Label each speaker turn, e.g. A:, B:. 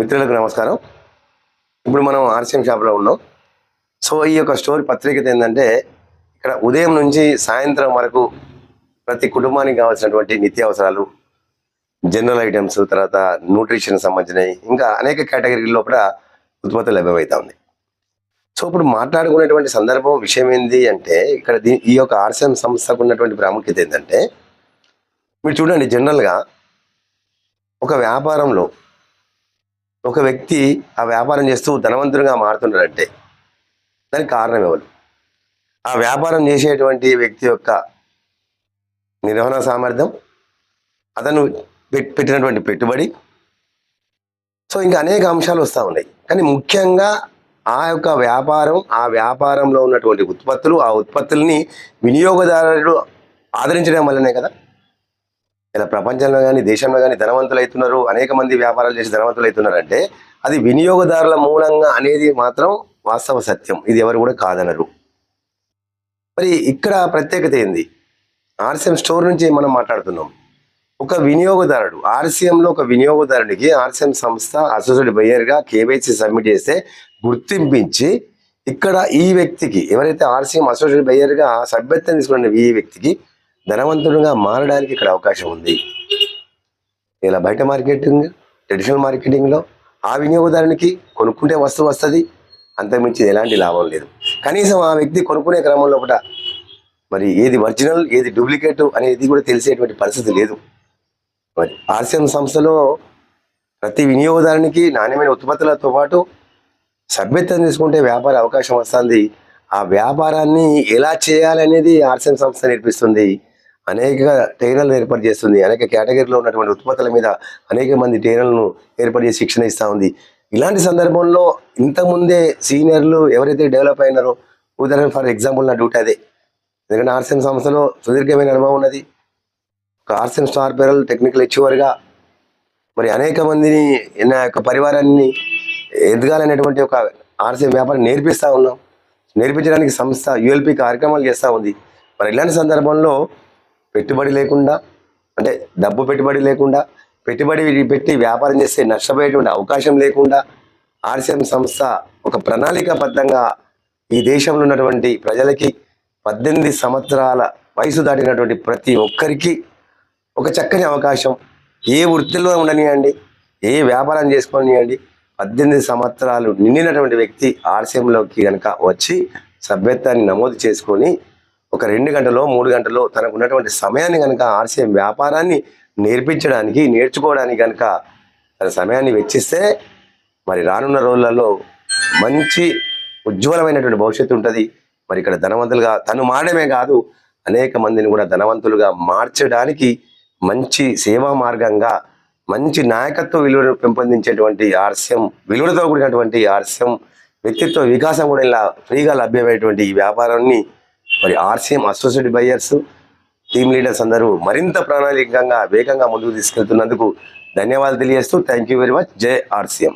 A: మిత్రులకు నమస్కారం. ఇప్పుడు మనం ఆర్సీఎం షాప్లో ఉన్నాం. సో ఈ యొక్క స్టోరీ పత్రికత ఏంటంటే ఇక్కడ ఉదయం నుంచి సాయంత్రం వరకు ప్రతి కుటుంబానికి కావాల్సినటువంటి నిత్యావసరాలు జనరల్ ఐటమ్స్ తర్వాత న్యూట్రిషన్ సంబంధించినవి ఇంకా అనేక కేటగిరీల లోపల ఉత్పత్తులు లభ్యమవుతా ఉంది. సో ఇప్పుడు మాట్లాడుకునేటువంటి సందర్భం విషయం ఏంటి అంటే ఇక్కడ దీ ఈ యొక్క ఆర్సీఎం సంస్థకు ఉన్నటువంటి ప్రాముఖ్యత ఏంటంటే మీరు చూడండి జనరల్గా ఒక వ్యాపారంలో ఒక వ్యక్తి ఆ వ్యాపారం చేస్తూ ధనవంతుడిగా మారుతున్నాడంటే దానికి కారణం ఎవరు? ఆ వ్యాపారం చేసేటువంటి వ్యక్తి యొక్క నిర్వహణ సామర్థ్యం అతను పెట్టినటువంటి పెట్టుబడి. సో ఇంకా అనేక అంశాలు వస్తూ ఉన్నాయి. కానీ ముఖ్యంగా ఆ యొక్క వ్యాపారం ఆ వ్యాపారంలో ఉన్నటువంటి ఉత్పత్తులు ఆ ఉత్పత్తుల్ని వినియోగదారుడు ఆదరించడం వల్లనే కదా? ఇలా ప్రపంచంలో కానీ దేశంలో కానీ ధనవంతులు అవుతున్నారు అనేక మంది వ్యాపారాలు చేసి ధనవంతులు అవుతున్నారంటే అది వినియోగదారుల మూలంగా అనేది మాత్రం వాస్తవ సత్యం. ఇది ఎవరు కూడా కాదనరు. మరి ఇక్కడ ప్రత్యేకత ఏంది? ఆర్సీఎం స్టోర్ నుంచి మనం మాట్లాడుతున్నాం. ఒక వినియోగదారుడు ఆర్సీఎంలో ఒక వినియోగదారుడికి ఆర్సీఎం సంస్థ అసోసియేట్ బయ్యర్గా కేవైసీ సబ్మిట్ చేస్తే గుర్తింపించి ఇక్కడ ఈ వ్యక్తికి ఎవరైతే ఆర్సీఎం అసోసియేట్ బయ్యర్గా సభ్యత్వం తీసుకున్న ఈ వ్యక్తికి ధనవంతుడుగా మారడానికి ఇక్కడ అవకాశం ఉంది. ఇలా బయట మార్కెటింగ్ ట్రెడిషనల్ మార్కెటింగ్లో ఆ వినియోగదారునికి కొనుక్కుంటే వస్తువు వస్తుంది అంతకుమించి ఎలాంటి లాభం లేదు. కనీసం ఆ వ్యక్తి కొనుక్కునే క్రమంలో కూడా మరి ఏది ఒరిజినల్ ఏది డూప్లికేట్ అనేది కూడా తెలిసేటువంటి పరిస్థితి లేదు. మరి ఆర్సిఎం సంస్థలో ప్రతి వినియోగదారునికి నాణ్యమైన ఉత్పత్తులతో పాటు సభ్యత్వం తీసుకుంటే వ్యాపార అవకాశం వస్తుంది. ఆ వ్యాపారాన్ని ఎలా చేయాలనేది ఆర్సిఎం సంస్థ నేర్పిస్తుంది. అనేక ట్రైనర్లు ఏర్పాటు చేస్తుంది. అనేక కేటగిరీలో ఉన్నటువంటి ఉత్పత్తుల మీద అనేక మంది ట్రైనర్లను ఏర్పాటు చేసి శిక్షణ ఇస్తూ ఉంది. ఇలాంటి సందర్భంలో ఇంతకుముందే సీనియర్లు ఎవరైతే డెవలప్ అయినారో ఉదాహరణ ఫర్ ఎగ్జాంపుల్ నా డ్యూటీ అదే. ఎందుకంటే ఆర్సిఎం సంస్థలో సుదీర్ఘమైన అనుభవం ఉన్నది. ఒక ఆర్సిఎం స్టార్ పేరల్ టెక్నికల్ హెచ్ఓవర్గా మరి అనేక మందిని నా యొక్క పరివారాన్ని ఎదగాలనేటువంటి ఒక ఆర్సిఎం వ్యాపారం నేర్పిస్తూ ఉన్నాం. నేర్పించడానికి సంస్థ యుఎల్పి కార్యక్రమాలు చేస్తూ ఉంది. మరి ఇలాంటి సందర్భంలో పెట్టుబడి లేకుండా అంటే డబ్బు పెట్టుబడి లేకుండా పెట్టుబడి పెట్టి వ్యాపారం చేస్తే నష్టపోయేటువంటి అవకాశం లేకుండా ఆర్సిఎం సంస్థ ఒక ప్రణాళికాబద్ధంగా ఈ దేశంలో ఉన్నటువంటి ప్రజలకి పద్దెనిమిది సంవత్సరాల వయసు దాటినటువంటి ప్రతి ఒక్కరికి ఒక చక్కని అవకాశం. ఏ వృత్తిలో ఉండనియండి ఏ వ్యాపారం చేసుకోనియండి పద్దెనిమిది సంవత్సరాలు నిండినటువంటి వ్యక్తి ఆర్సీఎంలోకి కనుక వచ్చి సభ్యత్వాన్ని నమోదు చేసుకొని ఒక రెండు గంటలో మూడు గంటలో తనకు ఉన్నటువంటి సమయాన్ని కనుక ఆర్సీఎం వ్యాపారాన్ని నేర్పించడానికి నేర్చుకోవడానికి కనుక తన సమయాన్ని వెచ్చిస్తే మరి రానున్న రోజులలో మంచి ఉజ్వలమైనటువంటి భవిష్యత్తు ఉంటుంది. మరి ఇక్కడ ధనవంతులుగా తను మారడమే కాదు అనేక మందిని కూడా ధనవంతులుగా మార్చడానికి మంచి సేవా మార్గంగా మంచి నాయకత్వ విలువను పెంపొందించేటువంటి ఆర్స్యం విలువలతో కూడినటువంటి ఆర్స్యం వ్యక్తిత్వ వికాసం కూడా ఇలా ఫ్రీగా లభ్యమైనటువంటి ఈ వ్యాపారాన్ని మరి RCM associate buyers team leaders అందరూ మరింత ప్రణాళికంగా వేగంగా ముందుకు తీసుకెళ్తున్నందుకు ధన్యవాదాలు తెలియజేస్తూ thank you very much Jai RCM.